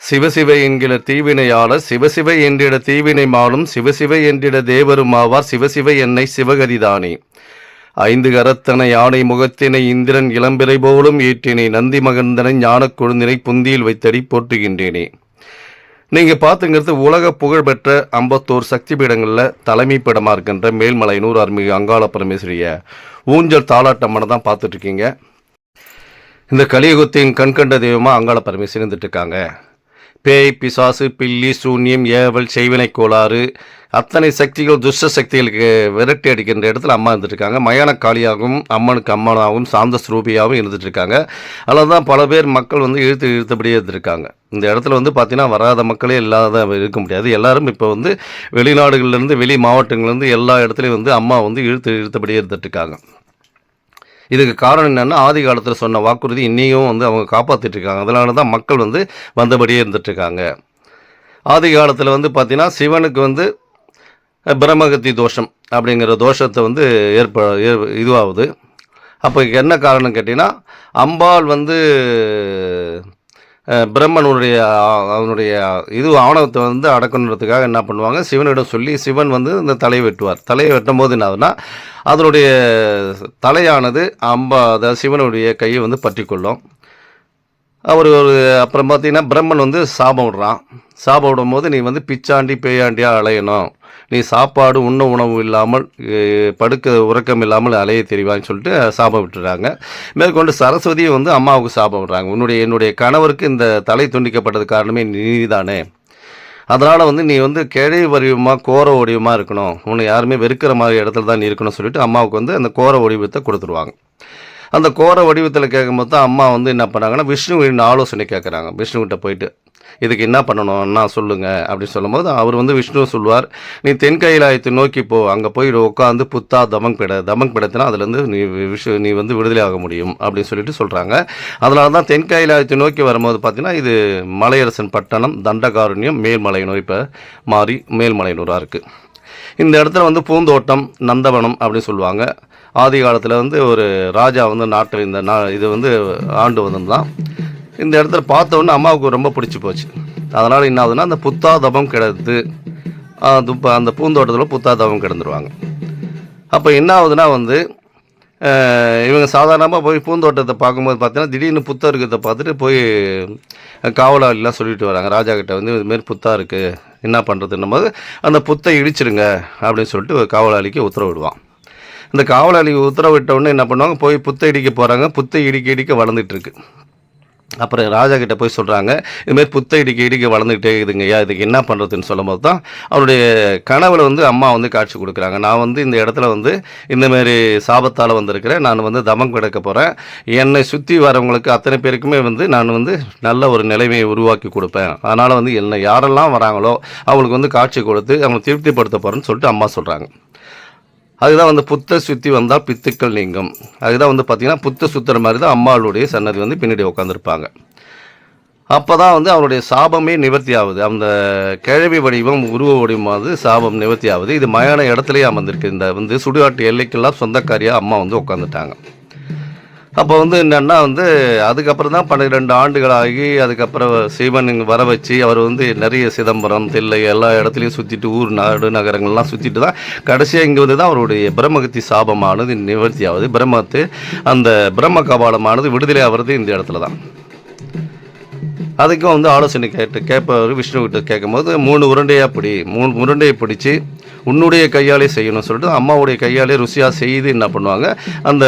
சிவசிவை என்கிற தீவினையாளர் சிவசிவை என்றிட தீவினை மாலும் சிவசிவை என்றிட தேவருமாவார் சிவசிவை என்னை சிவகதிதானே. ஐந்து கரத்தனை யானை முகத்தினை இந்திரன் இளம்பிறை போலும் ஏற்றினை நந்தி மகந்தனை ஞானக் கொழுந்தினை புந்தியில் வைத்தடி போற்றுகின்றேனே. நீங்கள் பார்த்துங்கிறது உலக புகழ்பெற்ற அம்பத்தோர் சக்தி பீடங்களில் தலைமை பீடமாக இருக்கின்ற மேல்மலையனூர் அருள்மிகு அங்காள பரமேஸ்வரிய ஊஞ்சல் தாளாட்டம்மனை தான் பார்த்துட்ருக்கீங்க இந்த கலியுகத்தின் கண்கண்ட தெய்வமாக அங்காள பரமேஸ்வரி இருந்துட்டு இருக்காங்க. பேய் பிசாசு பில்லி சூன்யம் ஏவல் செய்வினை கோளாறு அத்தனை சக்திகள் துஷ்ட சக்திகளுக்கு விரட்டி அடிக்கின்ற இடத்துல அம்மா இருந்துருக்காங்க மயான காளியாகவும் அம்மனுக்கு அம்மனாகவும் சாந்த ஸ்ரூபியாகவும் இருந்துட்டு இருக்காங்க அதில் தான் பல பேர் மக்கள் வந்து இழுத்து இழுத்தபடியே இருந்திருக்காங்க. இந்த இடத்துல வந்து பார்த்தீங்கன்னா வராத மக்களே இல்லாத இருக்க முடியாது. எல்லாரும் இப்போ வந்து வெளிநாடுகள்லேருந்து வெளி மாவட்டங்கள்லேருந்து எல்லா இடத்துலையும் வந்து அம்மா வந்து இழுத்து இழுத்தபடியே இருந்துட்டு இருக்காங்க இதுக்கு காரணம் என்னென்னா ஆதி காலத்தில் சொன்ன வாக்குறுதி இன்னையும் வந்து அவங்க காப்பாற்றிட்டுருக்காங்க அதனால தான் மக்கள் வந்து வந்தபடியே இருந்துட்டு இருக்காங்க ஆதி காலத்தில் வந்து பார்த்திங்கன்னா சிவனுக்கு வந்து பிரம்மகத்தி தோஷம் அப்படிங்கிற தோஷத்தை வந்து ஏற்ப ஏ- இதுவாகுது. அப்போ என்ன காரணம் கேட்டிங்கன்னா அம்பாள் வந்து பிரம்மனுடைய அவனுடைய இது ஆணவத்தை வந்து அடக்கணுன்றதுக்காக என்ன பண்ணுவாங்க? சிவனிடம் சொல்லி சிவன் வந்து இந்த தலையை வெட்டுவார். தலையை வெட்டும் போது என்ன அதனுடைய தலையானது அம்பா அதாவது சிவனுடைய கையை வந்து பற்றிக்கொள்ளும். அவர் ஒரு அப்புறம் பார்த்தீங்கன்னா பிரம்மன் வந்து சாபம் விடுறான். சாபம் விடும் போது நீ வந்து பிச்சாண்டி பேயாண்டியாக அலையணும். நீ சாப்பாடு உண்ண உணவு இல்லாமல் படுக்க உறக்கம் இல்லாமல் அலைய தெரிவான்னு சொல்லிட்டு சாபம் விட்டுறாங்க. மேற்கொண்டு சரஸ்வதியை வந்து அம்மாவுக்கு சாபம் விடுறாங்க. உன்னுடைய என்னுடைய கணவருக்கு இந்த தலை துண்டிக்கப்பட்டது காரணமே நீதானே. அதனால் வந்து நீ வந்து கிழை வடிவமாக கோர வடிவமாக இருக்கணும். உன்னை யாருமே வெறுக்கிற மாதிரி இடத்துல தான் நீ இருக்கணும்னு சொல்லிட்டு அம்மாவுக்கு வந்து அந்த கோர வடிவத்தை கொடுத்துருவாங்க. அந்த கோர வடிவத்தில் கேட்கும்போது தான் அம்மா வந்து என்ன பண்ணாங்கன்னா விஷ்ணுவின் ஆலோசனை கேட்குறாங்க விஷ்ணுகிட்ட போயிட்டு இதுக்கு என்ன பண்ணணும்? நான் சொல்லுங்க. அப்படின்னு சொல்லும்போது அவர் வந்து விஷ்ணு சொல்வார் நீ தென் கைலாயத்தை நோக்கி போ. அங்கே போய் உட்காந்து புத்தா தமங் பிட தமங் பிடத்தினா அதுலேருந்து நீ விஷு நீ வந்து விடுதலை ஆக முடியும். அப்படின்னு சொல்லிட்டு சொல்கிறாங்க அதனால தான் தென் கைலாயத்தை நோக்கி வரும்போது பார்த்தீங்கன்னா இது மலையரசன் பட்டணம் தண்டகாருண்யம் மேல்மலையனூர் இப்போ மாறி மேல்மலையனூராக இருக்குது இந்த இடத்துல வந்து பூந்தோட்டம் நந்தவனம் அப்படின்னு சொல்லுவாங்க. ஆதி காலத்தில் வந்து ஒரு ராஜா வந்து நாட்டில் இந்த நா இது வந்து ஆண்டு வந்திருந்தான் இந்த இடத்துல பார்த்த அம்மாவுக்கு ரொம்ப பிடிச்சி போச்சு. அதனால் என்ன ஆகுதுன்னா அந்த புத்தாதபம் கிடந்து அது அந்த பூந்தோட்டத்தில் புத்தாதபம் கிடந்துருவாங்க அப்போ என்ன ஆகுதுன்னா வந்து இவங்க சாதாரணமாக போய் பூந்தோட்டத்தை பார்க்கும்போது பார்த்தீங்கன்னா திடீர்னு புத்தம் இருக்கிறத பார்த்துட்டு போய் காவலாளிலாம் சொல்லிட்டு வராங்க. ராஜா கிட்ட வந்து இதுமாரி புத்தா இருக்குது என்ன பண்ணுறதுன்னும் போது அந்த புத்தை இடிச்சிருங்க அப்படின்னு சொல்லிட்டு காவலாளிக்கு உத்தரவிடுவான் இந்த காவலாளிக்கு உத்தரவிட்ட உடனே என்ன பண்ணுவாங்க? போய் புத்தை இடிக்க போகிறாங்க புத்தை இடிக்க இடிக்க வளர்ந்துட்டுருக்கு அப்புறம் ராஜா கிட்ட போய் சொல்கிறாங்க இதுமாரி புத்தை இடிக்க இடிக்க வளர்ந்துக்கிட்டே இருக்குதுங்க ஐயா இதுக்கு என்ன பண்ணுறதுன்னு சொல்லும்போது தான் அவருடைய கனவுல வந்து அம்மா வந்து காட்சி கொடுக்குறாங்க. நான் வந்து இந்த இடத்துல வந்து இந்தமாரி சாபத்தால் வந்திருக்கிறேன். நான் வந்து தமம் கிடக்க போகிறேன் என்னை சுற்றி வரவங்களுக்கு அத்தனை பேருக்குமே வந்து நான் வந்து நல்ல ஒரு நிலைமையை உருவாக்கி கொடுப்பேன். அதனால் வந்து என்ன யாரெல்லாம் வராங்களோ அவங்களுக்கு வந்து காட்சி கொடுத்து அவங்களை திருப்திப்படுத்த போகிறேன்னு சொல்லிட்டு அம்மா சொல்கிறாங்க அதுதான் வந்து புத்த சுத்தி வந்தால் பித்துக்கள் நீங்கும். அதுதான் வந்து பார்த்தீங்கன்னா புத்த சுத்துற மாதிரி தான் அம்மாளுடைய சன்னதி வந்து பின்னாடி உட்காந்துருப்பாங்க அப்போ தான் வந்து அவருடைய சாபமே நிவர்த்தி ஆகுது அந்த கிழவி வடிவம் உருவ வடிவமாவது சாபம் நிவர்த்தி ஆகுது இது மயான இடத்துலையே அமர்ந்திருக்கு. இந்த வந்து சுடுகாட்டு எல்லைக்கெல்லாம் சொந்தக்காரியாக அம்மா வந்து உட்காந்துட்டாங்க அப்போ வந்து என்னன்னா வந்து அதுக்கப்புறம் தான் பன்னிரெண்டு ஆண்டுகள் ஆகி அதுக்கப்புறம் சிவன் இங்கே வர வச்சு அவர் வந்து நிறைய சிதம்பரம் தில்லை எல்லா இடத்துலையும் சுற்றிட்டு ஊர் நாடு நகரங்கள்லாம் சுற்றிட்டு தான் கடைசியாக இங்கே வந்து தான் அவருடைய பிரம்மகத்தி சாபமானது நிவர்த்தி ஆகுது பிரம்மத்து அந்த பிரம்ம கபாலமானது விடுதலை ஆகிறது இந்த இடத்துல தான். அதுக்கும் வந்து ஆலோசனை கேட்டு கேட்பவர் விஷ்ணுகிட்ட கேட்கும்போது மூணு உருண்டையாக பிடி மூணு உருண்டையை பிடிச்சி உன்னுடைய கையாலே செய்யணும்னு சொல்லிட்டு அம்மாவுடைய கையாலே ருசியாக செய்து என்ன பண்ணுவாங்க? அந்த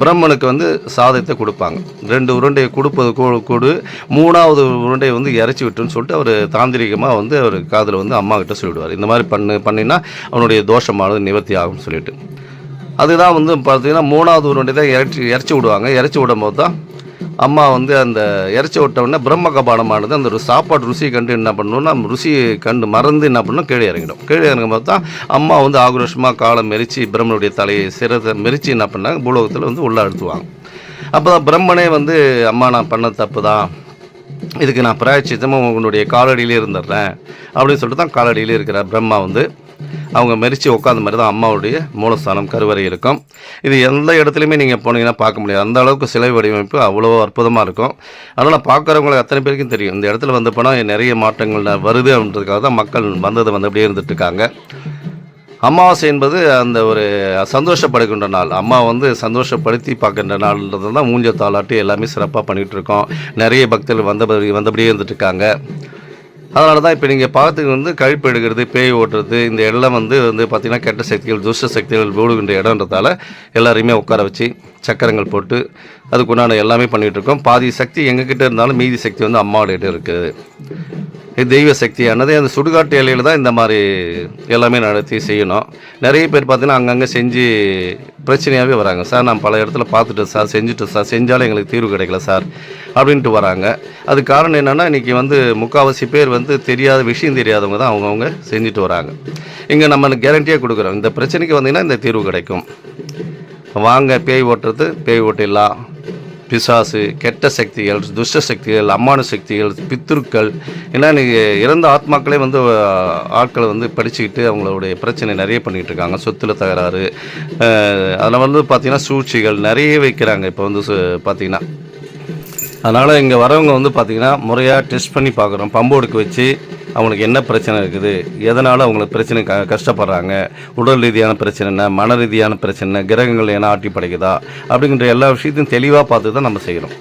பிரம்மனுக்கு வந்து சாதத்தை கொடுப்பாங்க. ரெண்டு உருண்டையை கொடுப்பது கொடு கூடு. மூணாவது உருண்டையை வந்து இறச்சி விட்டுன்னு சொல்லிட்டு அவர் தாந்திரிகமாக வந்து அவர் காதில் வந்து அம்மா கிட்ட சொல்லிவிடுவார் இந்த மாதிரி பண்ணு பண்ணினா அவனுடைய தோஷமானது நிவர்த்தி ஆகும்னு சொல்லிட்டு. அதுதான் வந்து பார்த்தீங்கன்னா மூணாவது உருண்டை தான் இறச்சி இறச்சி விடுவாங்க. இறச்சி விடும்போது தான் அம்மா வந்து அந்த இறைச்சி விட்ட உடனே பிரம்ம கபாடமானது அந்த ஒரு சாப்பாடு ருசி கண்டு என்ன பண்ணணும்னா ருசி கண்டு மறந்து என்ன பண்ணணும் கீழே இறங்கிடும். கீழே இறங்கும் போது தான் அம்மா வந்து ஆக்ரோஷமாக காலை மெரிச்சு பிரம்மனுடைய தலையை சிரத்தை மெரிச்சு என்ன பண்ணாங்க? பூலோகத்தில் வந்து உள்ளே அழுத்துவாங்க. அப்போ தான் பிரம்மனே வந்து அம்மா நான் பண்ண தப்பு தான் இதுக்கு நான் பிராய்ச்சித்தமாக உன்னுடைய காலடியிலே இருந்துடுறேன். அப்படின்னு சொல்லிட்டு தான் காலடியிலே இருக்கிற பிரம்மா வந்து. அவங்க மெரிச்சு உட்காந்த மாதிரி தான் அம்மாவுடைய மூலஸ்தானம் கருவறை இருக்கும். இது எந்த இடத்துலையுமே நீங்கள் போனீங்கன்னா பார்க்க முடியாது. அந்த அளவுக்கு சிலை வடிவமைப்பு அவ்வளோ அற்புதமாக இருக்கும். அதனால் பார்க்குறவங்களுக்கு அத்தனை பேருக்கும் தெரியும். இந்த இடத்துல வந்து போனால் நிறைய மாற்றங்கள் வருது அப்படின்றதுக்காக தான் மக்கள் வந்தது வந்து அப்படியே இருந்துட்டுருக்காங்க அமாவாசை என்பது அந்த ஒரு சந்தோஷப்படுகின்ற நாள். அம்மா வந்து சந்தோஷப்படுத்தி பார்க்கின்ற நாள்ன்றது தான் மூஞ்ச தாளாட்டி எல்லாமே சிறப்பாக பண்ணிகிட்டு இருக்கோம். நிறைய பக்தர்கள் வந்தபடி வந்தபடியே இருந்துட்டுருக்காங்க அதனால தான் இப்போ நீங்கள் பார்த்து வந்து கழிப்பு எடுக்கிறது பேய் ஓட்டுறது இந்த எல்லாம் வந்து வந்து பார்த்திங்கன்னா கெட்ட சக்திகள் துஷ்ட சக்திகள் விழுகின்ற இடம்ன்றதால எல்லாரையுமே உட்கார வச்சு சக்கரங்கள் போட்டு அதுக்குண்டான எல்லாமே பண்ணிகிட்டு இருக்கோம். பாதி சக்தி எங்ககிட்ட இருந்தாலும் மீதி சக்தி வந்து அம்மாவோட இருக்குது. தெய்வ சக்தியானது அந்த சுடுகாட்டு இலையில் தான் இந்த மாதிரி எல்லாமே நடத்தி செய்யணும். நிறைய பேர் பார்த்தீங்கன்னா அங்கங்கே செஞ்சு பிரச்சனையாகவே வராங்க. சார் நான் பல இடத்துல பார்த்துட்டு சார் செஞ்சுட்டு சார் செஞ்சாலும் எங்களுக்கு தீர்வு கிடைக்கல சார் அப்படின்ட்டு வராங்க. அது காரணம் என்னென்னா இன்றைக்கி வந்து முக்கால்வாசி பேர் வந்து தெரியாத விஷயம் தெரியாதவங்க தான் அவங்கவுங்க செஞ்சுட்டு வராங்க. இங்கே நம்ம கேரண்டியாக கொடுக்குறோம். இந்த பிரச்சனைக்கு வந்தீங்கன்னா இந்த தீர்வு கிடைக்கும். வாங்க பேய் ஓட்டுறது பேய் ஓட்டிடலாம். பிசாசு கெட்ட சக்திகள் துஷ்ட சக்திகள் அம்மான சக்திகள் பித்துருக்கள் ஏன்னா இன்னைக்கு இறந்த ஆத்மாக்களே வந்து ஆட்களை வந்து படிச்சுக்கிட்டு அவங்களுடைய பிரச்சனை நிறைய பண்ணிகிட்டு இருக்காங்க. சொத்துல தகராறு அதில் வந்து பார்த்திங்கன்னா சூழ்ச்சிகள் நிறைய வைக்கிறாங்க. இப்போ வந்து சு- பார்த்தீங்கன்னா அதனால் இங்கே வரவங்க வந்து பார்த்திங்கன்னா முறையாக டெஸ்ட் பண்ணி பார்க்குறோம் பம்போடுக்கு வச்சு அவங்களுக்கு என்ன பிரச்சனை இருக்குது எதனால் அவங்களுக்கு பிரச்சனை க கஷ்டப்படுறாங்க உடல் ரீதியான பிரச்சனை என்ன மன ரீதியான பிரச்சனை என்ன, கிரகங்கள் ஏன்னா ஆட்டி படைக்குதா அப்படிங்கிற எல்லா விஷயத்தையும் தெளிவாக பார்த்து தான் நம்ம செய்கிறோம்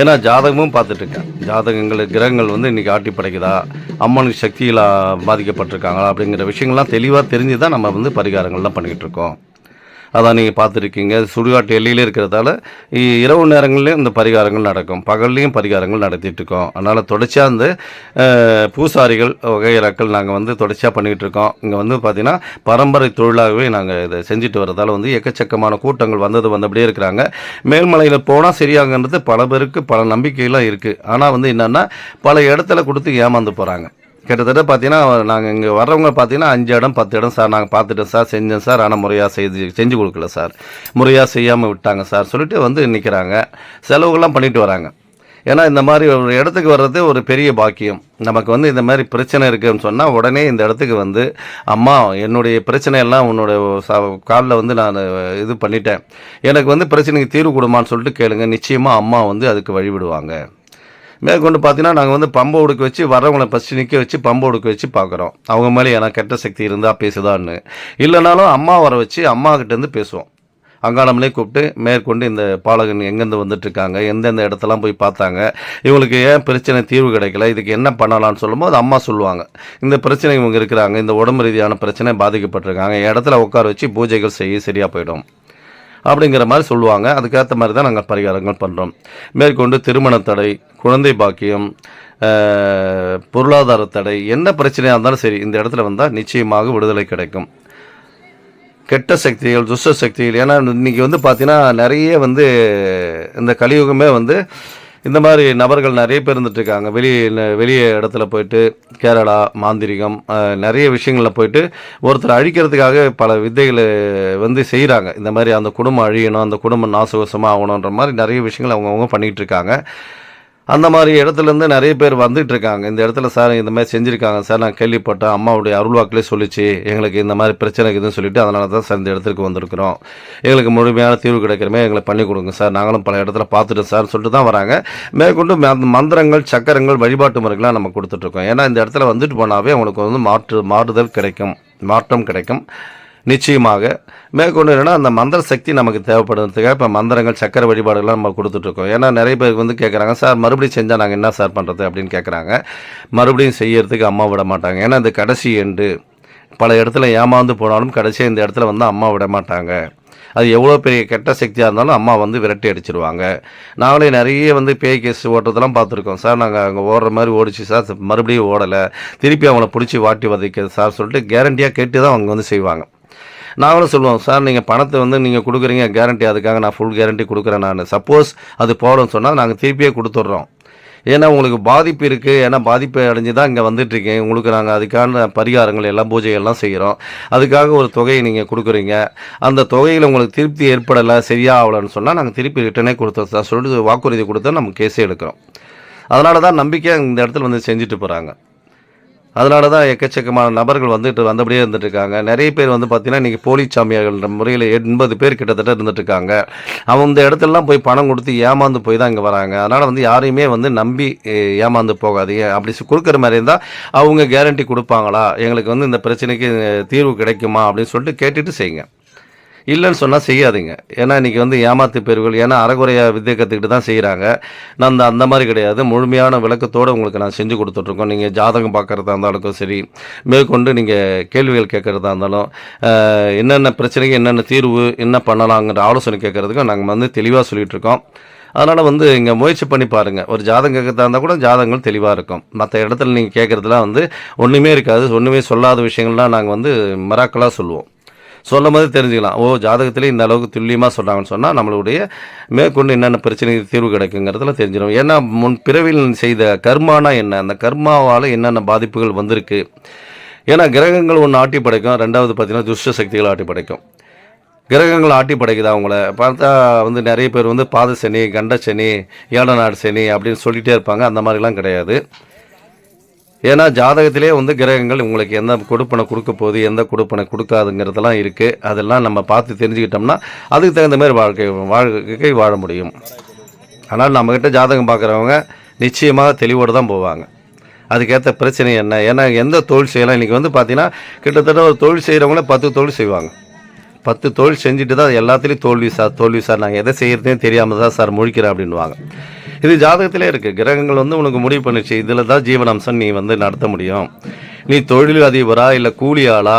ஏன்னா ஜாதகமும் பார்த்துட்ருக்கேன் ஜாதகங்கள் கிரகங்கள் வந்து இன்றைக்கி ஆட்டி படைக்குதா அம்மனுக்கு சக்தியில் பாதிக்கப்பட்டிருக்காங்களா அப்படிங்கிற விஷயங்கள்லாம் தெளிவாக தெரிஞ்சு தான் நம்ம வந்து பரிகாரங்கள்லாம் பண்ணிக்கிட்டு இருக்கோம். அதான் நீங்கள் பார்த்துருக்கீங்க. சுடுகாட்டு எல்லையிலே இருக்கிறதால இ- இரவு நேரங்கள்லேயும் இந்த பரிகாரங்கள் நடக்கும். பகல்லையும் பரிகாரங்கள் நடத்திட்டு இருக்கோம். அதனால் தொடர்ச்சியாக இந்த பூசாரிகள் வகையறாக்கள் நாங்கள் வந்து தொடர்ச்சியாக பண்ணிகிட்டு இருக்கோம். இங்கே வந்து பார்த்திங்கன்னா பரம்பரை தொழிலாகவே நாங்கள் இதை செஞ்சுட்டு வரதால் வந்து எக்கச்சக்கமான கூட்டங்கள் வந்தது வந்தபடியே இருக்கிறாங்க. மேல்மலையில் போனால் சரியாகன்றது பல பேருக்கு பல நம்பிக்கையெல்லாம் இருக்குது ஆனால் வந்து என்னென்னா பல இடத்துல கொடுத்து ஏமாந்து போகிறாங்க கிட்டத்தட்ட பார்த்தீங்கன்னா நாங்கள் இங்கே வர்றவங்க பார்த்தீங்கன்னா அஞ்சு இடம் பத்து இடம் சார். நாங்கள் பார்த்துட்டோம் சார். செஞ்சோம் சார். ஆனால் முறையாக செய்து செஞ்சு கொடுக்கல சார். முறையாக செய்யாமல் விட்டாங்க சார். சொல்லிட்டு வந்து நிற்கிறாங்க செலவுகள்லாம் பண்ணிட்டு வராங்க. ஏன்னா இந்த மாதிரி ஒரு இடத்துக்கு வர்றது ஒரு பெரிய பாக்கியம். நமக்கு வந்து இந்த மாதிரி பிரச்சனை இருக்குதுன்னு சொன்னால் உடனே இந்த இடத்துக்கு வந்து அம்மா என்னுடைய பிரச்சனையெல்லாம் உன்னோட காலில் வந்து நான் இது பண்ணிட்டேன். எனக்கு வந்து பிரச்சனைக்கு தீர்வு கொடுமான்னு சொல்லிட்டு கேளுங்க. நிச்சயமாக அம்மா வந்து அதுக்கு வழிவிடுவாங்க. மேற்கொண்டு பார்த்தீங்கன்னா நாங்கள் வந்து பம்பை உடுக்க வச்சு வரவங்களை ஃபஸ்ட்டு நிற்க வச்சு பம்பை உடுக்க வச்சு பார்க்குறோம். அவங்க மேலே ஏன்னா கெட்ட சக்தி இருந்தால் பேசுதான்னு. இல்லைனாலும் அம்மா வர வச்சு அம்மா கிட்டேருந்து பேசுவோம். அங்காளம்லேயே கூப்பிட்டு மேற்கொண்டு இந்த பாலகன் எங்கேருந்து வந்துட்டுருக்காங்க எந்தெந்த இடத்தெல்லாம் போய் பார்த்தாங்க இவங்களுக்கு ஏன் பிரச்சனை தீர்வு கிடைக்கல இதுக்கு என்ன பண்ணலாம்னு சொல்லும்போது அம்மா சொல்லுவாங்க. இந்த பிரச்சனை இவங்க இருக்கிறாங்க இந்த உடம்பு ரீதியான பிரச்சனை பாதிக்கப்பட்டிருக்காங்க இடத்துல உட்கார வச்சு பூஜைகள் செய்ய சரியாக போயிடும். அப்படிங்கிற மாதிரி சொல்லுவாங்க. அதுக்கேற்ற மாதிரி தான் நாங்கள் பரிகாரங்கள் பண்ணுறோம் மேற்கொண்டு திருமண தடை குழந்தை பாக்கியம் பொருளாதார தடை என்ன பிரச்சனையாக இருந்தாலும் சரி இந்த இடத்துல வந்தால் நிச்சயமாக விடுதலை கிடைக்கும். கெட்ட சக்திகள் துஷ்ட சக்திகள் ஏன்னா இன்றைக்கி வந்து பார்த்திங்கன்னா நிறைய வந்து இந்த கலியுகமே வந்து இந்த மாதிரி நபர்கள் நிறைய பேர் இருந்துட்டுருக்காங்க. வெளியே வெளியே இடத்துல போயிட்டு கேரளா மாந்திரிகம் நிறைய விஷயங்களில் போயிட்டு ஒருத்தர் அழிக்கிறதுக்காக பல வித்தைகளை வந்து செய்கிறாங்க இந்த மாதிரி அந்த குடும்பம் அழியணும் அந்த குடும்பம் நாசகோசமாக ஆகணுன்ற மாதிரி நிறைய விஷயங்கள் அவங்கவுங்க பண்ணிகிட்டு இருக்காங்க அந்த மாதிரி இடத்துலேருந்து நிறைய பேர் வந்துட்டு இருக்காங்க இந்த இடத்துல சார் இந்த மாதிரி செஞ்சுருக்காங்க. சார் நான் கேள்விப்பட்டேன். அம்மாவுடைய அருள்வாக்கிலே சொல்லிச்சு. எங்களுக்கு இந்த மாதிரி பிரச்சனை இருக்குதுன்னு சொல்லிட்டு அதனால தான் சார் இந்த இடத்துக்கு வந்திருக்கிறோம். எங்களுக்கு முழுமையான தீர்வு கிடைக்கிறமே எங்களை பண்ணி கொடுங்க சார். நாங்களும் பல இடத்துல பார்த்துட்டோம் சார் சொல்லிட்டு தான் வராங்க. மேற்கொண்டு ம- மந்திரங்கள் சக்கரங்கள் வழிபாட்டு முறைகள்லாம் நம்ம கொடுத்துட்ருக்கோம். ஏன்னா இந்த இடத்துல வந்துட்டு போனாவே அவங்களுக்கு வந்து மாற்று மாறுதல் கிடைக்கும். மாற்றம் கிடைக்கும். நிச்சயமாக. மேற்கொண்டு என்னன்னா அந்த மந்திர சக்தி நமக்கு தேவைப்படுறதுக்காக இப்போ மந்திரங்கள் சக்கர வழிபாடுகள்லாம் நம்ம கொடுத்துட்ருக்கோம். ஏன்னா நிறைய பேருக்கு வந்து கேட்குறாங்க சார் மறுபடியும் செஞ்சால் நாங்கள் என்ன சார் பண்ணுறது அப்படின்னு கேட்குறாங்க மறுபடியும் செய்யறதுக்கு அம்மா விட மாட்டாங்க. ஏன்னா இந்த கடைசி எண்டு பல இடத்துல ஏமாந்து போனாலும் கடைசியாக இந்த இடத்துல வந்து அம்மா விட மாட்டாங்க. அது எவ்வளோ பெரிய கெட்ட சக்தியாக இருந்தாலும் அம்மா வந்து விரட்டி அடிச்சிருவாங்க. நாங்களே நிறைய வந்து பேய் கேஸ் ஓட்டுறதெல்லாம் பார்த்துருக்கோம். சார் நாங்கள் அங்கே ஓடுற மாதிரி ஓடிச்சு சார் மறுபடியும் ஓடலை. திருப்பி அவங்கள பிடிச்சி வாட்டி வதைக்கிறது சார் சொல்லிட்டு கேரண்டியாக கேட்டு தான் அவங்க வந்து செய்வாங்க. நாங்களும் சொல்லுவோம் சார் நீங்கள் பணத்தை வந்து நீங்கள் கொடுக்குறீங்க கேரண்டி அதுக்காக நான் ஃபுல் கேரண்டி கொடுக்குறேன் நான். சப்போஸ் அது போகலன்னு சொன்னால் நாங்கள் திருப்பியே கொடுத்துட்றோம். ஏன்னா உங்களுக்கு பாதிப்பு இருக்குது ஏன்னா பாதிப்பு அடைஞ்சு தான் இங்கே வந்துட்டுருக்கேன் உங்களுக்கு நாங்கள் அதுக்கான பரிகாரங்கள் எல்லாம் பூஜைகள்லாம் செய்கிறோம் அதுக்காக ஒரு தொகையை நீங்கள் கொடுக்குறீங்க. அந்த தொகையில் உங்களுக்கு திருப்தி ஏற்படலை சரியாகலைன்னு சொன்னால் நாங்கள் திருப்பி ரிட்டனே கொடுத்தோம் சார் சொல்லிட்டு வாக்குறுதி கொடுத்தா நம்ம கேஸே எடுக்கிறோம். அதனால தான் நம்பிக்கையாக இந்த இடத்துல வந்து செஞ்சுட்டு போகிறாங்க அதனால தான் எக்கச்சக்கமான நபர்கள் வந்துட்டு வந்தபடியே இருந்துட்டு இருக்காங்க நிறைய பேர் வந்து பார்த்தீங்கன்னா இன்றைக்கி போலி சாமியார்கள் முறையில் எண்பது பேர் கிட்டத்தட்ட இருந்துட்டுருக்காங்க. அவங்க இந்த இடத்துலலாம் போய் பணம் கொடுத்து ஏமாந்து போய் தான் இங்கே வராங்க. அதனால் வந்து யாரையுமே வந்து நம்பி ஏமாந்து போகாதீங்க. அப்படி கொடுக்குற மாதிரி இருந்தால் அவங்க கேரண்டி கொடுப்பாங்களா? எங்களுக்கு வந்து இந்த பிரச்சனைக்கு தீர்வு கிடைக்குமா? அப்படின்னு சொல்லிட்டு கேட்டுட்டு செய்யுங்க இல்லைன்னு சொன்னால் செய்யாதீங்க. ஏன்னா இன்றைக்கி வந்து ஏமாத்து பேர்கள் ஏன்னா அறகுறையாக வித்தியை கற்றுக்கிட்டு தான் செய்கிறாங்க நான் அந்த அந்த மாதிரி கிடையாது. முழுமையான விளக்கத்தோடு உங்களுக்கு நான் செஞ்சு கொடுத்துட்ருக்கோம். நீங்கள் ஜாதகம் பார்க்குறதா இருந்தாலும் சரி மேற்கொண்டு நீங்கள் கேள்விகள் கேட்குறதா இருந்தாலும் என்னென்ன பிரச்சனைக்கு என்னென்ன தீர்வு என்ன பண்ணலாங்கிற ஆலோசனை கேட்குறதுக்கும் நாங்கள் வந்து தெளிவாக சொல்லிகிட்ருக்கோம் அதனால் வந்து இங்கே முயற்சி பண்ணி பாருங்கள் ஒரு ஜாதகம் கேட்கறதா இருந்தால் கூட ஜாதகங்கள் தெளிவாக இருக்கும். மற்ற இடத்துல நீங்கள் கேட்குறதுலாம் வந்து ஒன்றுமே இருக்காது. ஒன்றுமே சொல்லாத விஷயங்கள்லாம் நாங்கள் வந்து மராக்களாக சொல்லுவோம். சொல்லும் போது தெரிஞ்சுக்கலாம். ஓ ஜாதகத்திலே இந்த அளவுக்கு துல்லியமாக சொல்கிறாங்கன்னு சொன்னால் நம்மளுடைய மேற்கொண்டு என்னென்ன பிரச்சனைக்கு தீர்வு கிடைக்குங்கிறதுல தெரிஞ்சிடும் ஏன்னா முன் பிறவியில் செய்த கர்மானா என்ன? அந்த கர்மாவால் என்னென்ன பாதிப்புகள் வந்திருக்கு? ஏன்னா கிரகங்கள் ஒன்று ஆட்டி படைக்கும். ரெண்டாவது பார்த்தீங்கன்னா துஷ்ட சக்திகள் ஆட்டி படைக்கும். கிரகங்கள் ஆட்டி படைக்குதா அவங்கள? பார்த்தா வந்து நிறைய பேர் வந்து பாத சனி கண்ட சனி ஏழநாடு சனி அப்படின்னு சொல்லிகிட்டே இருப்பாங்க. அந்த மாதிரிலாம் கிடையாது. ஏன்னா ஜாதகத்திலே வந்து கிரகங்கள் உங்களுக்கு எந்த கொடுப்பனை கொடுக்க போகுது எந்த கொடுப்பனை கொடுக்காதுங்கிறதெல்லாம் இருக்குது அதெல்லாம் நம்ம பார்த்து தெரிஞ்சுக்கிட்டோம்னா அதுக்கு தகுந்த மாதிரி வாழ்க்கை வாழ்க்கை வாழ முடியும். ஆனால் நம்மக்கிட்ட ஜாதகம் பார்க்குறவங்க நிச்சயமாக தெளிவோடு தான் போவாங்க. அதுக்கேற்ற பிரச்சனை என்ன? ஏன்னா எந்த தொழில் செய்யலாம்? இன்றைக்கி வந்து பார்த்தீங்கன்னா கிட்டத்தட்ட ஒரு தொழில் செய்கிறவங்களே பத்து தொழில் செய்வாங்க. பத்து தொழில் செஞ்சுட்டு தான் எல்லாத்துலேயும் தோல்வி சார் தோல்வி சார். நாங்கள் எதை செய்கிறதே தெரியாமல் தான் சார் முழிக்கிறேன் அப்படின்வாங்க இது ஜாதகத்திலே இருக்குது கிரகங்கள் வந்து உனக்கு முடிவு பண்ணுச்சு. இதில் தான் ஜீவனாம்சம் நீ வந்து நடத்த முடியும். நீ தொழில் அதிபரா இல்லை கூலியாளா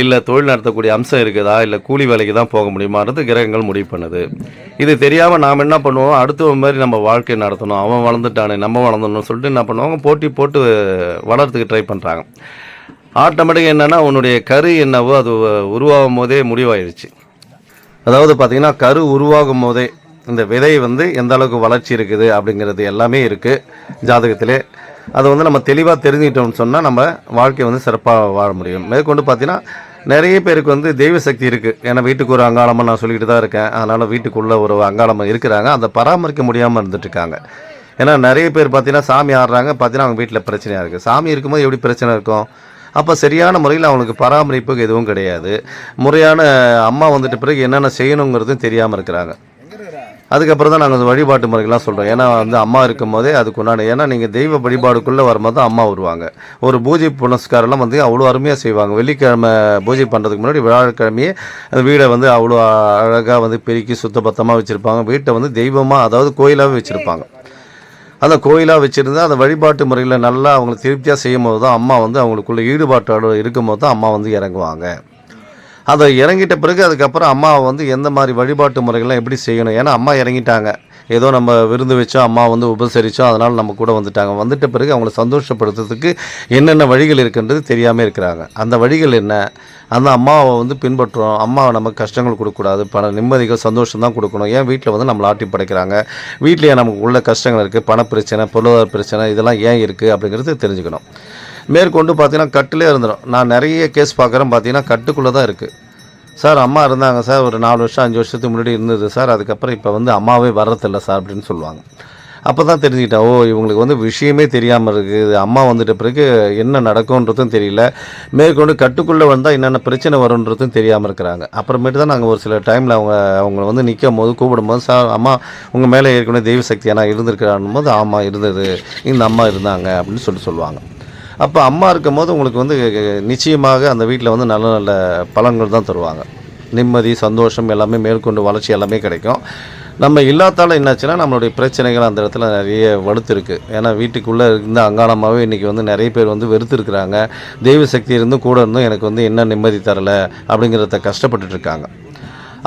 இல்லை தொழில் நடத்தக்கூடிய அம்சம் இருக்குதா இல்லை கூலி வேலைக்கு தான் போக முடியுமான்றது கிரகங்கள் முடிவு பண்ணுது. இது தெரியாமல் நாம் என்ன பண்ணுவோம்? அடுத்தவன் மாதிரி நம்ம வாழ்க்கை நடத்தணும். அவன் வளர்ந்துட்டானே நம்ம வளர்ந்தணும்னு சொல்லிட்டு என்ன பண்ணுவாங்க? போட்டி போட்டு வளர்றதுக்கு ட்ரை பண்ணுறாங்க ஆட்டோமேட்டிக்காக என்னென்னா உன்னுடைய கரு என்னவோ அது உருவாகும் போதே முடிவாயிடுச்சு அதாவது பார்த்தீங்கன்னா கரு உருவாகும் போதே இந்த விதை வந்து எந்த அளவுக்கு வளர்ச்சி இருக்குது அப்படிங்கிறது எல்லாமே இருக்குது ஜாதகத்திலே. அதை வந்து நம்ம தெளிவாக தெரிஞ்சுக்கிட்டோம்னு சொன்னால் நம்ம வாழ்க்கை வந்து சிறப்பாக வாழ முடியும். மேற்கொண்டு பார்த்தீங்கன்னா நிறைய பேருக்கு வந்து தெய்வ சக்தி இருக்குது ஏன்னா வீட்டுக்கு ஒரு அங்காளமாக நான் சொல்லிக்கிட்டு தான் இருக்கேன். அதனால் வீட்டுக்குள்ளே ஒரு அங்காளமாக இருக்கிறாங்க. அதை பராமரிக்க முடியாமல் இருந்துட்டுருக்காங்க ஏன்னா நிறைய பேர் பார்த்தீங்கன்னா சாமி ஆடுறாங்க. பார்த்தீங்கன்னா அவங்க வீட்டில் பிரச்சனையாக இருக்குது சாமி இருக்கும்போது எப்படி பிரச்சனை இருக்கும்? அப்போ சரியான முறையில் அவங்களுக்கு பராமரிப்புக்கு எதுவும் கிடையாது. முறையான அம்மா வந்துட்ட பிறகு என்னென்ன செய்யணுங்கிறதும் தெரியாமல் இருக்கிறாங்க. அதுக்கப்புறம் தான் நாங்கள் அந்த வழிபாட்டு முறைகள்லாம் சொல்கிறோம் ஏன்னா வந்து அம்மா இருக்கும் போதே அதுக்கு உண்டான ஏன்னா நீங்கள் தெய்வ வழிபாடுக்குள்ளே வரும்போது தான் அம்மா வருவாங்க. ஒரு பூஜை புனஸ்காரம்லாம் வந்து அவ்வளோ அருமையாக செய்வாங்க. வெள்ளிக்கிழமை பூஜை பண்ணுறதுக்கு முன்னாடி வியாழக்கிழமையே அந்த வீடை வந்து அவ்வளோ அழகாக வந்து பெருக்கி சுத்தபத்தமாக வச்சுருப்பாங்க. வீட்டை வந்து தெய்வமாக அதாவது கோயிலாகவே வச்சுருப்பாங்க. அந்த கோயிலாக வச்சுருந்தா அந்த வழிபாட்டு முறையில் நல்லா அவங்களுக்கு திருப்தியாக செய்யும் போது தான் அம்மா வந்து அவங்களுக்குள்ள ஈடுபாட்டோடு இருக்கும்போது தான் அம்மா வந்து இறங்குவாங்க. அதை இறங்கிட்ட பிறகு அதுக்கப்புறம் அம்மாவை வந்து எந்த மாதிரி வழிபாட்டு முறைகள்லாம் எப்படி செய்யணும்? ஏன்னா அம்மா இறங்கிட்டாங்க. ஏதோ நம்ம விருந்து வச்சோம் அம்மா வந்து உபசரித்தோம் அதனால் நம்ம கூட வந்துட்டாங்க. வந்துட்ட பிறகு அவங்கள சந்தோஷப்படுத்துறதுக்கு என்னென்ன வழிகள் இருக்குன்றது தெரியாமல் இருக்கிறாங்க. அந்த வழிகள் என்ன? அந்த அம்மாவை வந்து பின்பற்றுறோம் அம்மாவை நமக்கு கஷ்டங்கள் கொடுக்கக்கூடாது. பண நிம்மதிகள் சந்தோஷம் தான் கொடுக்கணும். ஏன் வீட்டில் வந்து நம்மளை ஆட்டி படைக்கிறாங்க? வீட்லேயே நமக்கு உள்ள கஷ்டங்கள் இருக்குது பண பிரச்சனை பொருளாதார பிரச்சனை இதெல்லாம் ஏன் இருக்குது அப்படிங்கிறது தெரிஞ்சுக்கணும். மேற்கொண்டு பார்த்தீங்கன்னா கட்டிலே இருந்துடும் நான் நிறைய கேஸ் பார்க்குறேன் பார்த்தீங்கன்னா கட்டுக்குள்ளே தான் இருக்குது சார் அம்மா இருந்தாங்க சார் ஒரு நாலு வருஷம் அஞ்சு வருஷத்துக்கு முன்னாடி இருந்தது சார். அதுக்கப்புறம் இப்போ வந்து அம்மாவே வர்றதில்ல சார் அப்படின்னு சொல்லுவாங்க. அப்போ தான் தெரிஞ்சுக்கிட்டேன் ஓ இவங்களுக்கு வந்து விஷயமே தெரியாமல் இருக்குது. அம்மா வந்துட்ட பிறகு என்ன நடக்கும்ன்றதும் தெரியல. மேற்கொண்டு கட்டுக்குள்ளே வந்தால் என்னென்ன பிரச்சனை வரும்ன்றதும் தெரியாமல் இருக்கிறாங்க. அப்புறமேட்டு தான் நாங்கள் ஒரு சில டைமில் அவங்க அவங்க வந்து நிற்கும் போது கூப்பிடும்போது சார் அம்மா உங்கள் மேலே ஏற்கனவே தெய்வ சக்தி ஆனால் இருந்திருக்கிறான் போது ஆமாம் இருந்தது. இந்த அம்மா இருந்தாங்க அப்படின்னு சொல்லி சொல்லுவாங்க. அப்போ அம்மா இருக்கும் போது உங்களுக்கு வந்து நிச்சயமாக அந்த வீட்டில் வந்து நல்ல நல்ல பலன்கள் தான் தருவாங்க. நிம்மதி சந்தோஷம் எல்லாமே மேற்கொண்டு வளர்ச்சி எல்லாமே கிடைக்கும். நம்ம இல்லாதால என்னாச்சுன்னா நம்மளுடைய பிரச்சனைகள் அந்த இடத்துல நிறைய வலுத்திருக்கு. ஏன்னா வீட்டுக்குள்ளே இருந்த அங்காளமாகவே இன்றைக்கி வந்து நிறைய பேர் வந்து வெறுத்துருக்குறாங்க. தெய்வ சக்தி இருந்தும் கூட இருந்தும் எனக்கு வந்து என்ன நிம்மதி தரலை அப்படிங்கிறத கஷ்டப்பட்டுட்டு இருக்காங்க.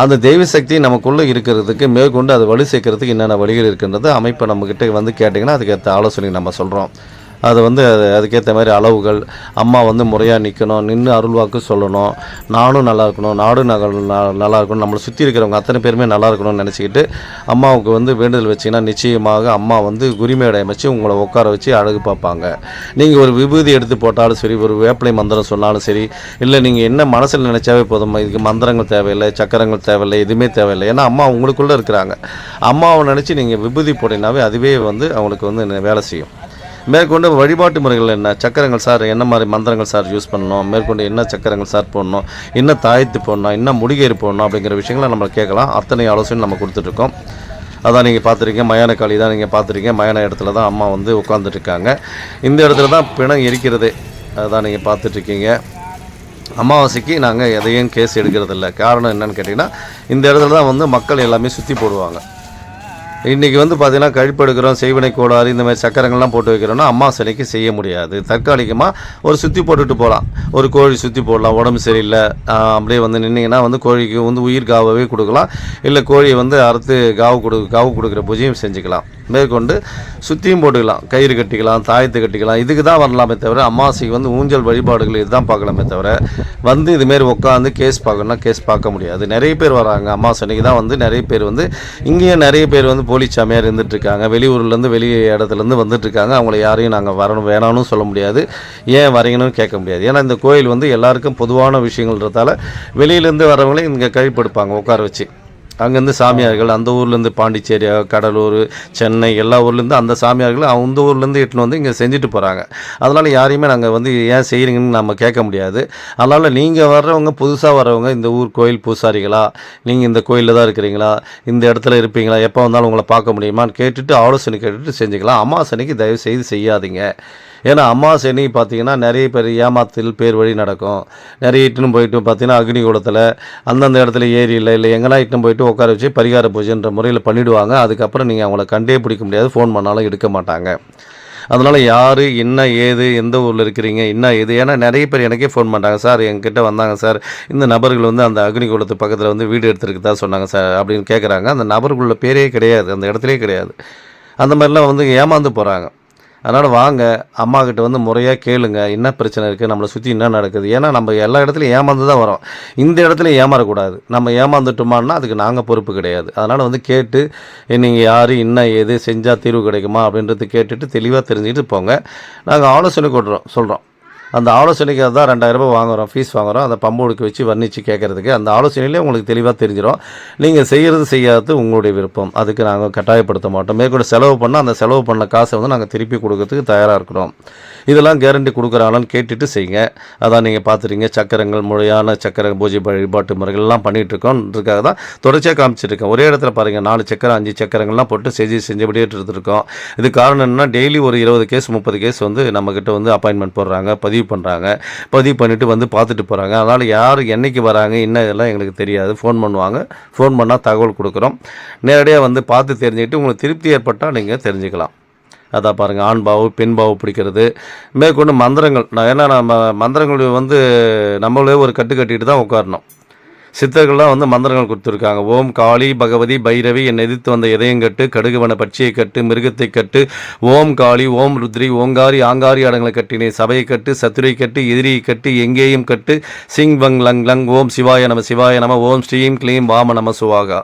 அந்த தெய்வ சக்தி நமக்குள்ளே இருக்கிறதுக்கு மேற்கொண்டு அதை வலு சேர்க்கறதுக்கு என்னென்ன வழிகள் இருக்குன்றது அமைப்பை நம்மக்கிட்ட வந்து கேட்டிங்கன்னா அதுக்கேற்ற ஆலோசனை நம்ம சொல்கிறோம் அது வந்து அது அதுக்கேற்ற மாதிரி அளவுகள் அம்மா வந்து முறையாக நிற்கணும் நின்று அருள்வாக்கு சொல்லணும் நானும் நல்லா இருக்கணும் நாடும் நகல் ந- நல்லா இருக்கணும் நம்மளை சுற்றி இருக்கிறவங்க அத்தனை பேருமே நல்லா இருக்கணும்னு நினச்சிக்கிட்டு அம்மாவுக்கு வந்து வேண்டுதல் வச்சிங்கன்னா நிச்சயமாக அம்மா வந்து குருமேடை அமைச்சு உங்களை உட்கார வச்சு அழகு பார்ப்பாங்க. நீங்கள் ஒரு விபூதி எடுத்து போட்டாலும் சரி ஒரு வேப்பிலை மந்திரம் சொன்னாலும் சரி இல்லை நீங்கள் என்ன மனசில் நினச்சாவே போதும் இதுக்கு மந்திரங்கள் தேவையில்லை சக்கரங்கள் தேவையில்லை எதுவுமே தேவையில்லை. ஏன்னா அம்மா உங்களுக்குள்ளே இருக்கிறாங்க. அம்மாவை நினச்சி நீங்கள் விபூதி போட்டீங்கன்னாவே அதுவே வந்து அவங்களுக்கு வந்து வேலை செய்யும். மேற்கொண்டு வழிபாட்டு முறைகள் என்ன? சக்கரங்கள் சார் என்ன மாதிரி மந்திரங்கள் சார் யூஸ் பண்ணணும்? மேற்கொண்டு என்ன சக்கரங்கள் சார் போடணும்? என்ன தாயத்து போடணும்? என்ன முடிகேறு போடணும்? அப்படிங்கிற விஷயங்களை நம்ம கேட்கலாம். அத்தனை ஆலோசனை நம்ம கொடுத்துட்ருக்கோம். அதான் நீங்கள் பார்த்துருக்கீங்க மயான காளி தான் நீங்கள் பார்த்துருக்கீங்க. மயான இடத்துல தான் அம்மா வந்து உட்காந்துட்ருக்காங்க இந்த இடத்துல தான் பிணம் இருக்கிறது அதான் நீங்கள் பார்த்துட்ருக்கீங்க. அமாவாசைக்கு நாங்கள் எதையும் கேஸ் எடுக்கிறதில்ல. காரணம் என்னன்னு கேட்டிங்கன்னா இந்த இடத்துல தான் வந்து மக்கள் எல்லாமே சுற்றி போடுவாங்க. இன்றைக்கி வந்து பார்த்திங்கன்னா கழிப்பெடுக்கிறோம் செய்வினை கோளாறு இந்த மாதிரி சக்கரங்கள்லாம் போட்டு வைக்கிறோம்னா அம்மா சிலைக்கு செய்ய முடியாது. தற்காலிகமாக ஒரு சுற்றி போட்டுட்டு போகலாம் ஒரு கோழி சுற்றி போடலாம் உடம்பு சரியில்லை அப்படியே வந்து நின்றீங்கன்னா வந்து கோழிக்கு வந்து உயிர் காவவே கொடுக்கலாம். இல்லை கோழியை வந்து அறுத்து காவு கொடு காவு கொடுக்குற பூஜையும் செஞ்சுக்கலாம். மேற்கொண்டு சுற்றியும் போட்டுக்கலாம். கயிறு கட்டிக்கலாம் தாயத்து கட்டிக்கலாம். இதுக்கு தான் வரலாமே தவிர அம்மாசைக்கு வந்து ஊஞ்சல் வழிபாடுகள் இதுதான் பார்க்கலாமே தவிர வந்து இதுமாரி உட்காந்து கேஸ் பார்க்கணும்னா கேஸ் பார்க்க முடியாது. நிறைய பேர் வராங்க. அமாவாசை அன்னைக்கு தான் வந்து நிறைய பேர் வந்து இங்கேயும் நிறைய பேர் வந்து போலி சாமியார் இருந்துட்டு இருக்காங்க வெளியூர்லேருந்து வெளி இடத்துலேருந்து வந்துட்டுருக்காங்க. அவங்கள யாரையும் நாங்கள் வரணும் வேணாம்னு சொல்ல முடியாது. ஏன் வரீங்கன்னு கேட்க முடியாது. ஏன்னா இந்த கோயில் வந்து எல்லாருக்கும் பொதுவான விஷயங்கள்ன்றதால வெளியிலேருந்து வரவங்களே இங்கே கழிப்படுப்பாங்க உட்கார வச்சு. அங்கேருந்து சாமியார்கள் அந்த ஊர்லேருந்து பாண்டிச்சேரி கடலூர் சென்னை எல்லா ஊர்லேருந்து அந்த சாமியார்கள் அந்த ஊர்லேருந்து இட்டுன்னு வந்து இங்கே செஞ்சுட்டு போகிறாங்க அதனால் யாரையுமே நாங்கள் வந்து ஏன் செய்கிறீங்கன்னு நம்ம கேட்க முடியாது. அதனால் நீங்கள் வர்றவங்க புதுசாக வர்றவங்க இந்த ஊர் கோயில் பூசாரிகளா நீங்கள் இந்த கோயிலில் தான் இருக்கிறீங்களா இந்த இடத்துல இருப்பீங்களா எப்போ வந்தாலும் உங்களை பார்க்க முடியுமான்னு கேட்டுட்டு ஆலோசனை கேட்டுட்டு செஞ்சுக்கலாம். அமாவாசனைக்கு தயவு செய்து செய்யாதீங்க. ஏன்னா அம்மா சனி பார்த்தீங்கன்னா நிறைய பேர் ஏமாத்தில் பேர் வழி நடக்கும். நிறைய இட்டுன்னு போயிட்டு பார்த்தீங்கன்னா அக்னிகுளத்தில் அந்தந்த இடத்துல ஏரியில் இல்லை எங்கன்னா இட்டுன்னு போயிட்டு உட்கார வச்சு பரிகார பூஜைன்ற முறையில் பண்ணிவிடுவாங்க அதுக்கப்புறம் நீங்கள் அவங்கள கண்டே பிடிக்க முடியாது. ஃபோன் பண்ணாலும் எடுக்க மாட்டாங்க. அதனால் யார் என்ன ஏது எந்த ஊரில் இருக்கிறீங்க என்ன ஏது? ஏன்னா நிறைய பேர் எனக்கே ஃபோன் பண்ணுறாங்க சார் என்கிட்ட வந்தாங்க சார். இந்த நபர்கள் வந்து அந்த அக்னிகுளத்து பக்கத்தில் வந்து வீடு எடுத்துருக்குதா? சொன்னாங்க சார் அப்படின்னு கேட்குறாங்க அந்த நபர்களுள்ள பேரே கிடையாது. அந்த இடத்துலே கிடையாது. அந்த மாதிரிலாம் வந்து ஏமாந்து போகிறாங்க அதனால் வாங்க அம்மாக்கிட்ட வந்து முறையாக கேளுங்க என்ன பிரச்சனை இருக்குது நம்மளை சுற்றி என்ன நடக்குது. ஏன்னா நம்ம எல்லா இடத்துலையும் ஏமாந்து தான் வரோம். இந்த இடத்துல ஏமாறக்கூடாது. நம்ம ஏமாந்துட்டோமான்னா அதுக்கு நாங்கள் பொறுப்பு கிடையாது. அதனால் வந்து கேட்டு நீங்கள் யார் என்ன ஏது செஞ்சால் தீர்வு கிடைக்குமா? அப்படின்றது கேட்டுட்டு தெளிவாக தெரிஞ்சுக்கிட்டு போங்க. நாங்கள் ஆலோசனை கொடுறோம் சொல்கிறோம் அந்த ஆலோசனைக்கு தான் ரெண்டாயிரம் ரூபாய் வாங்குறோம் ஃபீஸ் வாங்குறோம். அந்த பம்போடுக்கு வச்சு வர்ணித்து கேட்குறதுக்கு அந்த ஆலோசனையிலே உங்களுக்கு தெளிவாக தெரிஞ்சிடும் நீங்கள் செய்கிறது செய்யாதது உங்களுடைய விருப்பம். அதுக்கு நாங்கள் கட்டாயப்படுத்த மாட்டோம். மேற்கொண்டு செலவு பண்ணால் அந்த செலவு பண்ண காசை வந்து நாங்கள் திருப்பி கொடுக்கறதுக்கு தயாராக இருக்கிறோம். இதெல்லாம் கேரண்டி கொடுக்குறாங்களான்னு கேட்டுட்டு செய்யுங்க. அதான் நீங்கள் பார்த்துறீங்க சக்கரங்கள் முறையான சக்கர பூஜை வழிபாட்டு முறைகள்லாம் பண்ணிகிட்டு இருக்கோன்றதுக்காக தான் தொடர்ச்சியாக காமிச்சிருக்கேன். ஒரே இடத்துல பாருங்கள் நாலு சக்கரம் அஞ்சு சக்கரங்கள்லாம் போட்டு செஞ்சு செஞ்சபடியே இருந்திருக்கோம். இது காரணம் என்னன்னா டெய்லி ஒரு இருபது கேஸ் முப்பது கேஸ் வந்து நம்மக்கிட்ட வந்து அப்பாயின்மெண்ட் போடுறாங்க. பதிவு பண்ணுறாங்க பதிவு பண்ணிவிட்டு வந்து பார்த்துட்டு போகிறாங்க அதனால் யார் என்னைக்கு வராங்க என்ன இதெல்லாம் எங்களுக்கு தெரியாது. ஃபோன் பண்ணுவாங்க. ஃபோன் பண்ணால் தகவல் கொடுக்குறோம். நேரடியாக வந்து பார்த்து தெரிஞ்சுக்கிட்டு உங்களுக்கு திருப்தி ஏற்பட்டால் நீங்கள் தெரிஞ்சுக்கலாம். அதான் பாருங்கள் ஆண் பாவு பெண் பாவு பிடிக்கிறது. மேற்கொண்டு மந்திரங்கள். நான் ஏன்னா நம்ம மந்திரங்கள் வந்து நம்மளே ஒரு கட்டு கட்டிட்டு தான் உட்காரணும். சித்தர்கள்லாம் வந்து மந்திரங்கள் கொடுத்துருக்காங்க. ஓம் காளி பகவதி பைரவி என்னை எதிர்த்து வந்த இதயங்கட்டு கடுகுவன பட்சியை கட்டு மிருகத்தை கட்டு ஓம் காளி ஓம் ருத்ரி ஓங்காரி ஆங்காரி ஆடங்களை கட்டினே சபையை கட்டு சத்துரை கட்டு எதிரியை கட்டு எங்கேயும் கட்டு. சிங் வங் லங் லங் ஓம் சிவாய நம சிவாய நம ஓம் ஸ்ரீம் க்ளீம் வாம நம சுவாகா.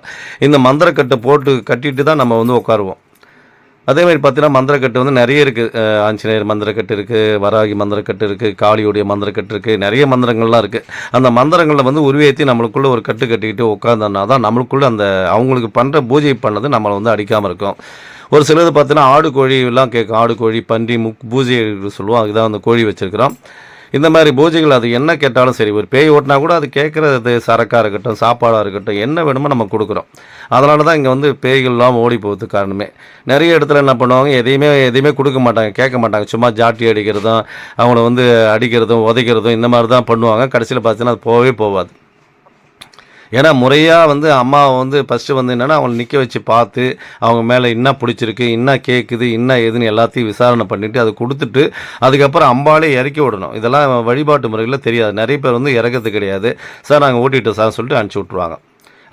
இந்த மந்திரக்கட்டை போட்டு கட்டிட்டு தான் நம்ம வந்து உட்காருவோம். அதே மாதிரி பார்த்தீங்கன்னா மந்திரக்கட்டு வந்து நிறைய இருக்குது ஆஞ்சநேயர் மந்திரக்கட்டு இருக்குது வராகி மந்திரக்கட்டு இருக்குது காளியுடைய மந்திரக்கட்டு இருக்குது நிறைய மந்திரங்கள்லாம் இருக்குது அந்த மந்திரங்களில் வந்து உருவேற்றி நம்மளுக்குள்ளே ஒரு கட்டு கட்டிக்கிட்டு உட்காந்தோன்னா தான் நம்மளுக்குள்ளே அந்த அவங்களுக்கு பண்ணுற பூஜை பண்ணது நம்மளை வந்து அடிக்காமல் இருக்கும். ஒரு சிலது பார்த்தீங்கன்னா ஆடு கோழி எல்லாம் கேட்கும். ஆடு கோழி பன்றி முக் பூஜை சொல்லுவோம். அதுதான் அந்த கோழி வச்சுருக்கிறோம். இந்த மாதிரி பூஜைகள் அது என்ன கேட்டாலும் சரி ஒரு பேய் ஓட்டினா கூட அது கேட்குறது சரக்காக இருக்கட்டும் சாப்பாடாக இருக்கட்டும் என்ன வேணுமோ நம்ம கொடுக்குறோம். அதனால தான் இங்கே வந்து பேய்கள்லாம் ஓடி போகுது காரணமே. நிறைய இடத்துல என்ன பண்ணுவாங்க எதையுமே எதையுமே கொடுக்க மாட்டாங்க கேட்க மாட்டாங்க. சும்மா ஜாட்டி அடிக்கிறதும் அவங்கள வந்து அடிக்கிறதும் உதைக்கிறதும் இந்த மாதிரி தான் பண்ணுவாங்க. கடைசியில் பார்த்தீங்கன்னா அது போகவே போகாது. ஏன்னா முறையாக வந்து அம்மாவை வந்து ஃபஸ்ட்டு வந்து என்னென்னா அவங்கள நிற்க வச்சு பார்த்து அவங்க மேலே என்ன பிடிச்சிருக்கு என்ன கேட்குது என்ன ஏதுன்னு எல்லாத்தையும் விசாரணை பண்ணிவிட்டு அதை கொடுத்துட்டு அதுக்கப்புறம் அம்பாலே இறக்கி விடணும். இதெல்லாம் வழிபாட்டு முறையில் தெரியாது. நிறைய பேர் வந்து இறக்கிறது கிடையாது. சார் நாங்கள் ஓட்டிட்டோம் சார் சொல்லிட்டு அனுப்பிச்சி விட்ருவாங்க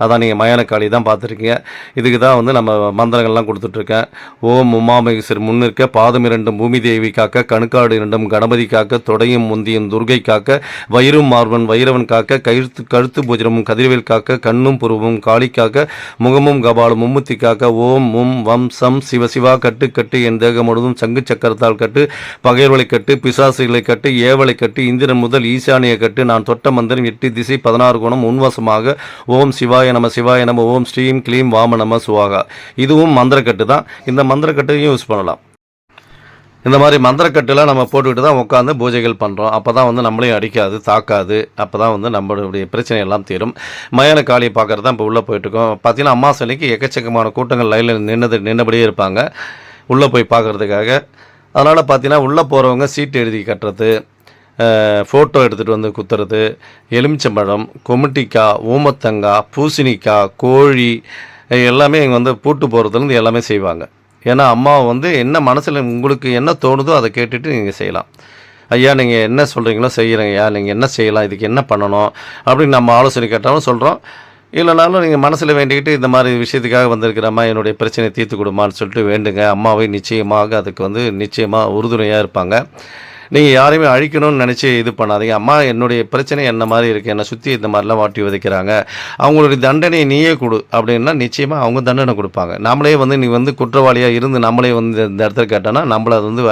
அதான் நீங்கள் மயானக்காளி தான் பார்த்துருக்கீங்க. இதுக்கு தான் வந்து நம்ம மந்திரங்கள்லாம் கொடுத்துட்ருக்கேன். ஓம் உமாமகேஸ்வர் முன்னிற்க பாதம் இரண்டும் பூமி தேவி காக்க கணுக்காடு இரண்டும் கணபதி காக்க தொடையும் முந்தியும் துர்கை காக்க வயிறும் மார்பன் வைரவன் காக்க கழுத்து கழுத்து பூஜனமும் கதிர்வேல் காக்க கண்ணும் புருவமும் காளி காக்க முகமும் கபாலும் மும்முத்தி காக்க ஓம் மும் வம் சம் சிவ சிவா கட்டு கட்டு என் தேகம் முழுவதும் சங்கு சக்கரத்தால் கட்டு பகைர்வலை கட்டு பிசாசுகளை கட்டு ஏவலை கட்டு இந்திரன் முதல் ஈசானிய கட்டு நான் தொட்ட மந்திரம் எட்டு திசை பதினாறு குணம் உன்வசமாக ஓம் சிவாய நம சிவாய நம ஓம் ஸ்ரீம் க்ளீம் வாம நம சுவாகா. இதுவும் மந்திரக்கட்டு தான். இந்த மந்திரக்கட்டையும் யூஸ் பண்ணலாம். இந்த மாதிரி மந்திரக்கட்டுலாம் நம்ம போட்டுக்கிட்டு தான் உட்காந்து பூஜைகள் பண்ணுறோம் அப்போ தான் வந்து நம்மளையும் அடிக்காது தாக்காது. அப்போ தான் வந்து நம்மளுடைய பிரச்சனை எல்லாம் தீரும். மயான காளியை பார்க்குறது தான் இப்போ உள்ளே போயிட்டுருக்கோம். பார்த்தீங்கன்னா அம்மா எக்கச்சக்கமான கூட்டங்கள் லைனில் நின்னது நின்னபடியே இருப்பாங்க. உள்ளே போய் பார்க்குறதுக்காக. அதனால் பார்த்தீங்கன்னா உள்ளே போகிறவங்க சீட்டு எழுதி கட்டுறது ஃபோட்டோ எடுத்துகிட்டு வந்து குத்துறது எலுமிச்சம்பழம் கொமிட்டிக்காய் ஊமத்தங்காய் பூசணிக்காய் கோழி எல்லாமே இங்கே வந்து பூட்டு போகிறதுலேருந்து எல்லாமே செய்வாங்க. ஏன்னா அம்மாவை வந்து என்ன மனசில் உங்களுக்கு என்ன தோணுதோ அதை கேட்டுட்டு நீங்கள் செய்யலாம். ஐயா நீங்கள் என்ன சொல்கிறீங்களோ செய்கிறேங்கய்யா நீங்கள் என்ன செய்யலாம் இதுக்கு என்ன பண்ணணும் அப்படின்னு நம்ம ஆலோசனை கேட்டாலும் சொல்கிறோம் இல்லைனாலும் நீங்கள் மனசில் வேண்டிக்கிட்டு இந்த மாதிரி விஷயத்துக்காக வந்திருக்கிறம்மா என்னுடைய பிரச்சனையை தீர்த்து கொடுமான்னு சொல்லிட்டு வேண்டுங்க. அம்மாவை நிச்சயமாக அதுக்கு வந்து நிச்சயமாக உறுதுணையாக இருப்பாங்க. நீங்கள் யாரையுமே அழிக்கணும்னு நினச்சி இது பண்ணாதீங்க. அம்மா என்னுடைய பிரச்சனை என்ன மாதிரி இருக்குது என்னை சுற்றி இந்த மாதிரிலாம் வாட்டி விதைக்கிறாங்க. அவங்களுடைய தண்டனையை நீயே கொடு அப்படின்னா நிச்சயமாக அவங்க தண்டனை கொடுப்பாங்க. நம்மளே வந்து நீ வந்து குற்றவாளியாக இருந்து நம்மளே வந்து இந்த இடத்துல கேட்டோன்னா நம்மளை அது வந்து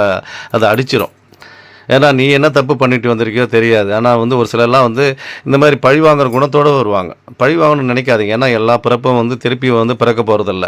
அதை அடிச்சிடும் ஏன்னா நீ என்ன தப்பு பண்ணிட்டு வந்திருக்கியோ தெரியாது. ஆனால் வந்து ஒரு சிலர்லாம் வந்து இந்த மாதிரி பழி வாங்குற குணத்தோடு வருவாங்க. பழி வாங்கணும்னு நினைக்காதீங்க. ஏன்னா எல்லா பிறப்பும் வந்து திருப்பி வந்து பிறக்க போகிறதில்ல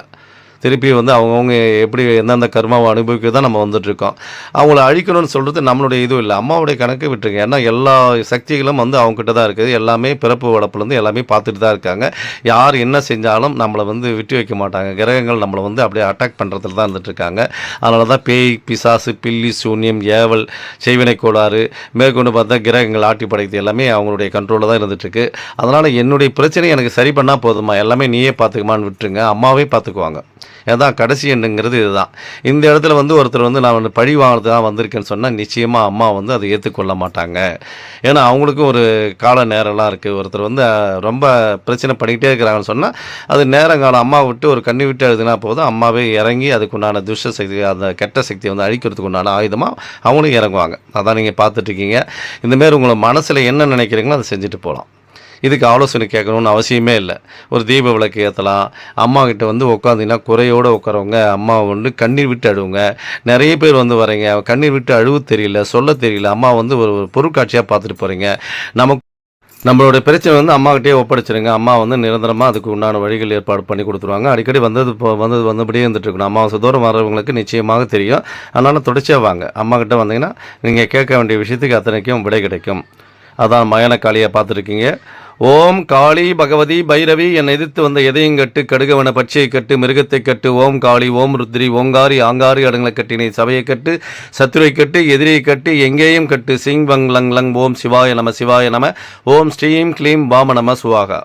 திருப்பி வந்து அவங்கவுங்க எப்படி எந்தெந்த கர்மாவை அனுபவிக்க தான் நம்ம வந்துட்டுருக்கோம். அவங்கள அழிக்கணும்னு சொல்கிறது நம்மளுடைய இதுவும் இல்லை. அம்மாவுடைய கணக்கு விட்டுருங்க. ஏன்னா எல்லா சக்திகளும் வந்து அவங்ககிட்ட தான் இருக்குது. எல்லாமே பிறப்பு வளப்புலேருந்து எல்லாமே பார்த்துட்டு தான் இருக்காங்க. யார் என்ன செஞ்சாலும் நம்மளை வந்து விட்டு வைக்க மாட்டாங்க. கிரகங்கள் நம்மளை வந்து அப்படியே அட்டாக் பண்ணுறதுல தான் இருந்துட்டுருக்காங்க. அதனால தான் பேய் பிசாசு பில்லி சூன்யம் ஏவல் செய்வினை கோளாறு மேற்கொண்டு பார்த்தா கிரகங்கள் ஆட்டி படைத்து எல்லாமே அவங்களுடைய கண்ட்ரோலில் தான் இருந்துகிட்ருக்கு அதனால் என்னுடைய பிரச்சனையை எனக்கு சரி பண்ணால் போதுமா? எல்லாமே நீயே பார்த்துக்குமான்னு விட்டுருங்க. அம்மாவே பார்த்துக்குவாங்க. ஏதான் கடைசி எண்ணுங்கிறது இதுதான். இந்த இடத்துல வந்து ஒருத்தர் வந்து நான் வந்து பழி வாங்கிறது தான் வந்திருக்கேன்னு சொன்னால் நிச்சயமாக அம்மா வந்து அதை ஏற்றுக்கொள்ள மாட்டாங்க. ஏன்னா அவங்களுக்கும் ஒரு கால நேரம்லாம் இருக்குது ஒருத்தர் வந்து ரொம்ப பிரச்சனை பண்ணிக்கிட்டே இருக்கிறாங்கன்னு சொன்னால் அது நேரங்காலம் அம்மா விட்டு ஒரு கண்ணி விட்டு எழுதுனா போதும் அம்மாவே இறங்கி அதுக்குண்டான துஷ்ட சக்தி அந்த கெட்ட சக்தியை வந்து அழிக்கிறதுக்கு உண்டான ஆயுதமாக அவங்களும் இறங்குவாங்க. அதான் நீங்கள் பார்த்துட்ருக்கீங்க இந்தமாரி உங்களை மனசில் என்ன நினைக்கிறீங்களோ அதை செஞ்சுட்டு போகலாம் இதுக்கு ஆலோசனை கேட்கணும்னு அவசியமே இல்லை. ஒரு தீப விளக்கு ஏற்றலாம் அம்மா கிட்ட வந்து உட்காந்திங்கன்னா குறையோடு உட்காரவங்க அம்மா வந்து கண்ணீர் விட்டு அழுவுங்க. நிறைய பேர் வந்து வரீங்க. கண்ணீர் விட்டு அழுவு தெரியல சொல்ல தெரியல. அம்மா வந்து ஒரு பொருட்காட்சியாக பார்த்துட்டு போகிறீங்க நமக்கு நம்மளோட பிரச்சனை வந்து அம்மாக்கிட்டே ஒப்படைச்சிருங்க. அம்மா வந்து நிரந்தரமாக அதுக்கு உண்டான வழிகள் ஏற்பாடு பண்ணி கொடுத்துருவாங்க. அடிக்கடி வந்தது இப்போ வந்தது வந்தபடியே இருந்துட்டு இருக்கணும் அமாவாசை தூரம் வர்றவங்களுக்கு நிச்சயமாக தெரியும். அதனால் தொடர்ச்சியாக வாங்க. அம்மாக்கிட்ட வந்தீங்கன்னா நீங்கள் கேட்க வேண்டிய விஷயத்துக்கு அத்தனைக்கும் விடை கிடைக்கும். அதான் மயனக்காளியை பார்த்துருக்கீங்க. ஓம் காளி பகவதி பைரவி என்னை எதிர்த்து வந்த எதையும் கட்டு கடுகவன பச்சையை கட்டு மிருகத்தை கட்டு ஓம் காளி ஓம் ருத்ரி ஓங்காரி ஆங்காரி அடங்களை கட்டினை சபையை கட்டு சத்துரை கட்டு எதிரியை கட்டு எங்கேயும் கட்டு சிங் வங் லங் லங் ஓம் சிவாய நம சிவாய நம ஓம் ஸ்ரீம் க்ளீம் வாம நம சுவாகா.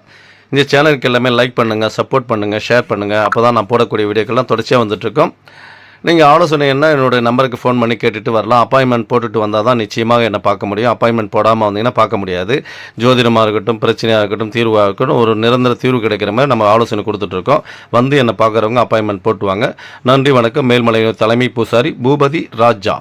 இந்த சேனலுக்கு எல்லாமே லைக் பண்ணுங்கள் சப்போர்ட் பண்ணுங்கள் ஷேர் பண்ணுங்கள் அப்போ தான் நான் போடக்கூடிய வீடியோக்கெல்லாம் தொடர்ச்சியாக வந்துட்டுருக்கோம். நீங்கள் ஆலோசனை என்ன நம்பருக்கு ஃபோன் பண்ணி கேட்டுட்டு வரலாம். அப்பாயின்மெண்ட் போட்டுட்டு வந்தால் தான் நிச்சயமாக என்னை பார்க்க முடியும். அப்பாயின்மெண்ட் போடாமல் வந்தீங்கன்னா பார்க்க முடியாது. ஜோதிடமாக இருக்கட்டும் பிரச்சனையாக இருக்கட்டும் தீர்வாக இருக்கட்டும் ஒரு நிரந்தர தீர்வு கிடைக்கிற மாதிரி நம்ம ஆலோசனை கொடுத்துட்ருக்கோம் வந்து என்னை பார்க்குறவங்க அப்பாயின்மெண்ட் போட்டுவாங்க. நன்றி வணக்கம். மேல்மலை தலைமை பூசாரி பூபதி ராஜா.